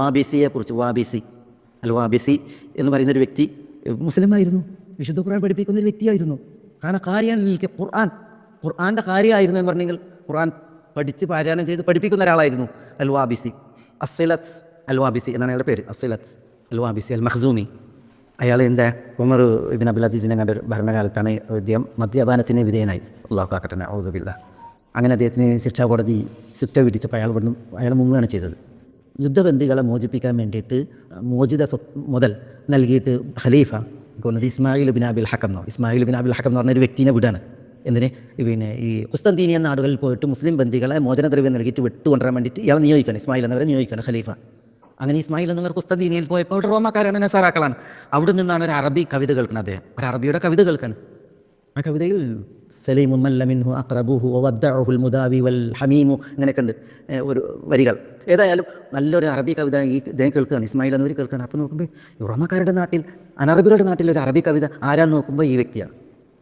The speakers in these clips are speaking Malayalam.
വാബിസിയെ കുറിച്ച് വാബിസി അൽ വാബിസി എന്ന് പറയുന്ന ഒരു വ്യക്തി മുസ്ലിമായിരുന്നു. വിശുദ്ധ ഖുർആൻ പഠിപ്പിക്കുന്ന ഒരു വ്യക്തിയായിരുന്നു. കാരണം കാര്യം ഖുർആൻ ഖുർആന്റെ കാര്യമായിരുന്നു എന്ന് പറഞ്ഞെങ്കിൽ ഖുർആൻ പഠിച്ച് പാരായണം ചെയ്ത് പഠിപ്പിക്കുന്ന ഒരാളായിരുന്നു അൽ വാബിസി അസിലത്ത് അൽ വാബിസി എന്നാണ് അയാളുടെ പേര് അസിലത്ത് അൽ വാബിസി അൽ മഹസൂമി അയാൾ എന്താ ഉമർ ഇബിൻ അബ്ദുൽ അസീസിനെ കണ്ട ഭരണകാലത്താണ് ഇദ്ദേഹം മദ്യപാനത്തിന് വിധേയനായി. അള്ളാഹു ഔദുബില്ല അങ്ങനെ അദ്ദേഹത്തിന് ശിക്ഷാ കോടതി ശിക്ഷ വിധിച്ചപ്പോൾ അയാൾ ഇവിടുന്ന് അയാൾ മുങ്ങുകയാണ് ചെയ്തത്. യുദ്ധബന്ദികളെ മോചിപ്പിക്കാൻ വേണ്ടിയിട്ട് മോചിത മുതൽ നൽകിയിട്ട് ഖലീഫ കൊന്നത് ഇസ്മായിൽ ബിൻ അബിൽ ഹക്കം എന്നോ ഇസ്മായിൽ ബിൻ അബിൽ ഹക്കം എന്ന് പറഞ്ഞ ഒരു വ്യക്തിനെ വിടാണ്. എന്തിന്? പിന്നെ ഈ ഉസ്തന്തീനിയ നാടുകളിൽ പോയിട്ട് മുസ്ലിം ബന്ദികളെ മോചനദ്രവ്യം നൽകിയിട്ട് വിട്ടുകൊണ്ടുവരാൻ വേണ്ടിയിട്ട് ഇയാൾ നിയോഗിക്കണം ഇസ്മായിൽ എന്നവരെ നിയോഗിക്കണം ഖലീഫ. അങ്ങനെ ഇസ്മായിൽ എന്നവർ ഉസ്തന്തീനിയിൽ പോയപ്പോൾ റോമാക്കാരാണ് നസാറാക്കളാണ്. അവിടെ നിന്നാണ് ഒരു അറബി കവിത കേൾക്കുന്നത് അദ്ദേഹം. ഒരു അറബിയുടെ കവിത കേൾക്കണം. ആ കവിതയിൽ സലീമു മല്ലമിൻഹു അക്രബുഹു വദ്ദഅഹുൽ മുദാവി വൽ ഹമീമു ഇങ്ങനെയൊക്കെ ഉണ്ട്. ഒരു വരികൾ. ഏതായാലും നല്ലൊരു അറബി കവിത ഈ ഇദ്ദേഹം കേൾക്കുകയാണ്. ഇസ്മായിൽ എന്നവർ കേൾക്കുകയാണ്. അപ്പോൾ നോക്കുമ്പോൾ യുറമക്കാരുടെ റോമക്കാരുടെ നാട്ടിൽ അനറബികളുടെ നാട്ടിൽ ഒരു അറബി കവിത ആരാന്ന് നോക്കുമ്പോൾ ഈ വ്യക്തിയാണ്.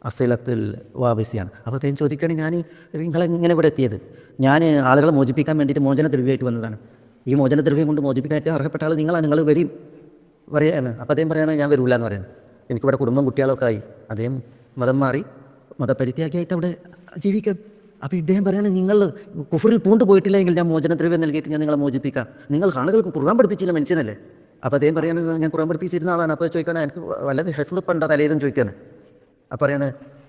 അസലത്തിൽ വാബസിയാണ്. അപ്പോൾ അദ്ദേഹം ചോദിക്കുകയാണ് ഞാൻ നിങ്ങളെ ഇങ്ങനെ ഇവിടെ എത്തിയത്? ഞാൻ ആളുകളെ മോചിപ്പിക്കാൻ വേണ്ടിയിട്ട് മോചന ദ്രവ്യമായിട്ട് വന്നതാണ്. ഈ മോചന ദ്രവ്യം കൊണ്ട് മോചിപ്പിക്കാൻ ഏറ്റവും അർഹപ്പെട്ട ആൾ നിങ്ങളാണ്. നിങ്ങൾ വരും പറയുകയാണ് അപ്പോൾ അദ്ദേഹം പറയുകയാണെങ്കിൽ ഞാൻ വരില്ല എന്ന് പറയുന്നത് എനിക്കിവിടെ കുടുംബം കുട്ടികളൊക്കെ ആയി. അദ്ദേഹം മതം മാറി മതപരിത്യാഗിയായിട്ട് അവിടെ ജീവിക്കാം അപ്പോൾ ഇദ്ദേഹം പറയുകയാണ് നിങ്ങൾ കുഫറിൽ പൂണ്ട് പോയിട്ടില്ലെങ്കിൽ ഞാൻ മോചനദ്രവ്യം നൽകിയിട്ട് ഞാൻ നിങ്ങളെ മോചിപ്പിക്കാം. നിങ്ങൾ ആളുകൾക്ക് കുറുവാൻ പഠിപ്പിച്ചില്ല മനുഷ്യനല്ലേ? അപ്പോൾ അദ്ദേഹം പറയുന്നത് ഞാൻ കുറാൻ പഠിപ്പിച്ചിരുന്ന ആളാണ്. അപ്പോൾ ചോദിക്കണം എനിക്ക് വല്ലത് ഹെഫ്ലപ്പുണ്ടോ തലേതും ചോദിക്കാണ് അപ്പോൾ പറയാണ്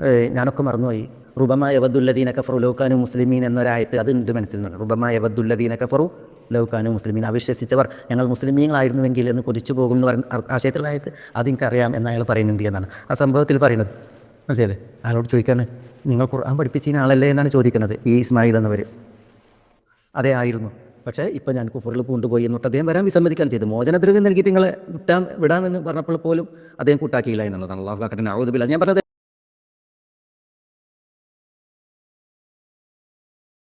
"ഏയ് ഞാനൊക്കെ മറന്നുപോയി. റുബമായ യവദ്ദുല്ലദീന കഫറു ലൗക്കാനു മുസ്ലിമീൻ എന്നൊരായത്ത് അതുണ്ട് മനസ്സിലുണ്ട് റുബമായ യവദ്ദുല്ലദീന കഫറു ലൗക്കാനു മുസ്ലിമീൻ. അവിശ്വസിച്ചവർ ഞങ്ങൾ മുസ്ലിമീങ്ങളായിരുന്നുവെങ്കിൽ എന്ന് കൊതിച്ചു പോകും എന്ന് പറഞ്ഞ ആശയത്തിലായത് അതെനിക്കറിയാം എന്ന് അയാൾ പറയുന്നുണ്ട് എന്നാണ്. ആ സംഭവത്തിൽ പറയുന്നത് മനസ്സിലല്ലേ ആളോട് ചോദിക്കാൻ നിങ്ങൾ ഖുർആൻ പഠിപ്പിച്ച ആളല്ലേ എന്നാണ് ചോദിക്കുന്നത്. ഈ ഇസ്മായിൽ എന്നവർ അതേ ആയിരുന്നു. പക്ഷേ ഇപ്പം ഞാൻ കുഫറിൽ കൊണ്ടുപോയി എന്നിട്ട് അദ്ദേഹം വരാൻ വിസമ്മതിക്കാൻ ചെയ്തു മോചനദ്രവ്യം നൽകിയിട്ട് നിങ്ങളെ വിട്ടാൻ വിടാമെന്ന് പറഞ്ഞപ്പോൾ പോലും അദ്ദേഹം കൂട്ടാക്കിയില്ല എന്നുള്ളതാണ്. അള്ളാഹു കാക്കട്ടെ ഔദുബില്ല ഞാൻ പറഞ്ഞത്